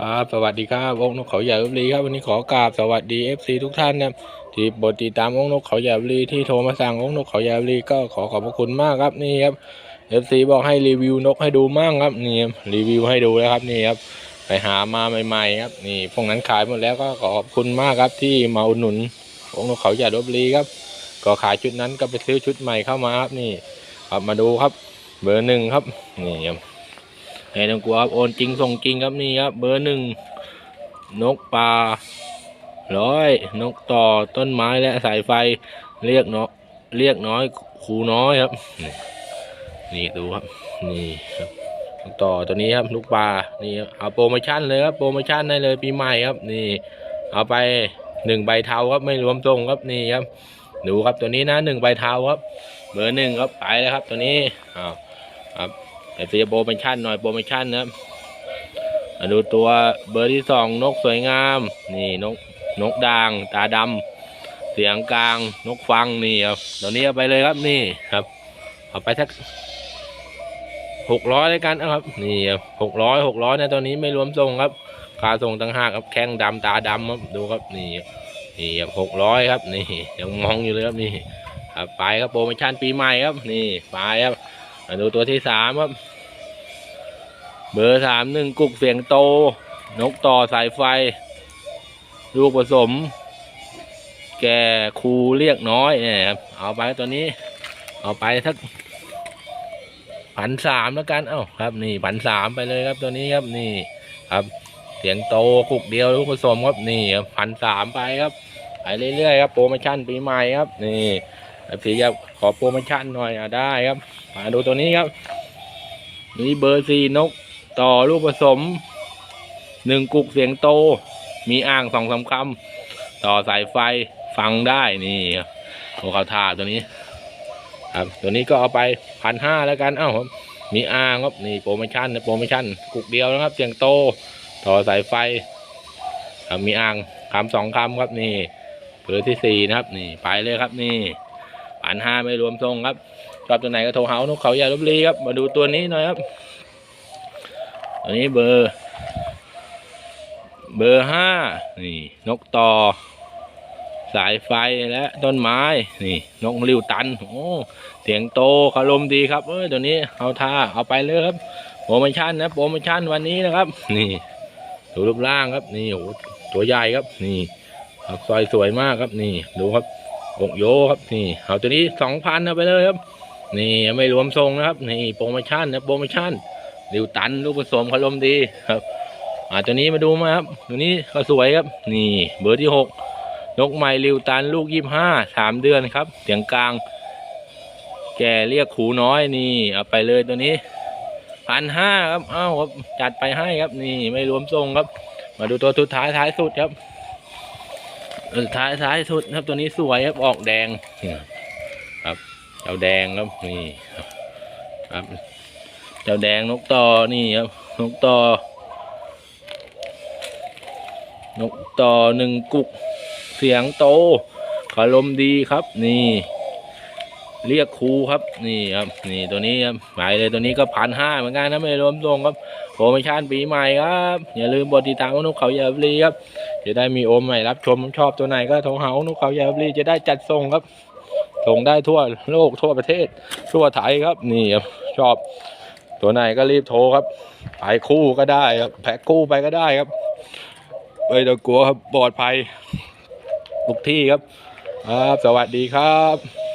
ครับสวัสดีครับองค์นกเขาใหญ่ลบุรีครับวันนี้ขอกราบสวัสดี FC ทุกท่านนะที่บทติดตามองค์นกเขาใหญ่ลบุรีที่โทรมาสั่งองค์นกเขาใหญ่ลบุรีก็ขอขอบพระคุณมากครับนี่ครับ FC บอกให้รีวิวนกให้ดูมั่งครับนี่ครับรีวิวให้ดูแล้วครับนี่ครับไปหามาใหม่ๆครับนี่พวกนั้นขายหมดแล้วก็ขอขอบคุณมากครับที่มาอุดหนุนองค์นกเขาใหญ่ลบุรีครับ ก็ขายชุดนั้นก็ไปซื้อชุดใหม่เข้ามาครับนี่ครับมาดูครับ เบอร์หนึ่งครับนี่ครับ ไม่ต้องกลัวครับโอนจริงส่งจริงครับนี่ครับ เบอร์หนึ่งนกปลาร้อยนกต่อต้นไม้และสายไฟเรียกเนาะเรียกน้อยครูน้อยครับ นี่ดูครับนี่ครับนกต่อตัวนี้ครับลูกปลานี่ครับเอาโปรโมชั่นเลยครับโปรโมชั่นได้เลยปีใหม่ครับ นี่ เอาไปหนึ่งใบเทาครับไม่รวมส่งครับนี่ครับ ดูครับตัวนี้นะหนึ่งใบเทาครับ เบอร์หนึ่งครับไปแล้วครับ ตัวนี้อ้าวครับ แต่เสียโปรโมชั่นหน่อยโปรโมชั่นนะครับมาดูตัวเบอร์ที่สองนกสวยงาม นี่นกนกด่าง ตาดำเสียงกลาง นกฟังนี่ครับตัวนี้เอาไปเลยครับนี่ครับเอาไปสักหกร้อยเลยกันนะครับ นี่ครับหกร้อยหกร้อยนะตัวนี้ไม่รวมส่งครับค่าส่งต่างหากครับแข้งดำตาดำครับดูครับนี่นี่ครับหกร้อยครับ นี่ยังมองอยู่เลยครับนี่ครับไปครับโปรโมชั่นปีใหม่ครับ นี่ไปครับ มาดูตัวที่สามครับ เบอร์สามหนึ่งกุกเสียงโต นกต่อสายไฟ ลูกผสม แก่ครูเรียกน้อยเนี่ยครับ เอาไปตัวนี้ เอาไปสักพันสามแล้วกัน เอ้าครับ นี่พันสามไปเลยครับตัวนี้ครับนี่ครับ เสียงโตกุกเดียวลูกผสมครับนี่พันสามไปครับไปเรื่อยๆครับโปรโมชั่นปีใหม่ครับ นี่ พี่จะขอโปรโมชั่นหน่อยอะได้ครับ มาดูตัวนี้ครับนี่เบอร์สี่นก ต่อลูกผสมหนึ่งกุกเสียงโต มีอ่างสองสาคำต่อสายไฟฟังได้นี่ครับโอเขาท่าตัวนี้ ครับ ตัวนี้ก็เอาไปพันห้าแล้วกันเอ้าครับมีอ่างครับนี่โปรโมชั่นนะโปรโมชั่นกุกเดียวนะครับ เสียงโต ต่อสายไฟครับมีอ่างคำสองคำครับนี่เบอร์ที่สี่นะครับ นี่ไปเลยครับนี่ พันห้าไม่รวมทรงครับชอบตัวไหนก็โทรหานกเขาใหญ่ลบบุรีครับ มาดูตัวนี้หน่อยครับตัวนี้เบอร์ เบอร์ห้านี่ นกต่อ สายไฟและต้นไม้ นี่ นกริ้วตันโอ้เสียงโตคารมดีครับเอ้ยตัวนี้เอาท่าเอาไปเลยครับโปรโมชั่นนะโปรโมชั่นวันนี้นะครับ นี่ดูรูปร่างครับ นี่โอ้ตัวใหญ่ครับ นี่เอาซอยสวยมากครับ นี่ดูครับ อกโยครับนี่เอาตัวนี้สองพันเอาไปเลยครับ นี่ไม่รวมทรงนะครับ นี่โปรโมชั่นนะโปรโมชั่นดิวตันลูกผสมคารมดีครับอ่าตัวนี้มาดูมาครับตัวนี้ก็สวยครับ นี่เบอร์ที่หกนกไม้ริวตันลูกยี่ห้าสามเดือนครับเสียงกลาง แกเรียกขูน้อยนี่เอาไปเลยตัวนี้พันห้าครับ เอ้าครับจัดไปให้ครับ นี่ไม่รวมทรงครับ มาดูตัวสุดท้ายท้ายสุดครับ ท้ายท้ายสุดครับตัวนี้สวยครับออกแดงครับเจ้าแดงครับนี่ครับครับเจ้าแดงนกต่อนี่ครับนกต่อนกต่อหนึ่งกุก เสียงโตขารมดีครับ นี่ เรียกครูครับ นี่ครับ นี่ตัวนี้ครับหมายเลยตัวนี้ก็พันห้าเหมือนกันนะไม่รวมทรงครับโปรโมชั่นปีใหม่ครับ อย่าลืมบทติดตามนกเขายาบลีครับ จะได้มีโอมใหม่รับชมชอบตัวไหนก็โทรหานกเขายาบรีจะได้จัดส่งครับ ส่งได้ทั่วโลกทั่วประเทศ ทั่วไทยครับนี่ครับชอบตัวไหนก็รีบโทรครับไปคู่ก็ได้ครับแพ็คคู่ไปก็ได้ครับไม่ต้องกลัวครับปลอดภัยทุกที่ครับ ครับ สวัสดีครับ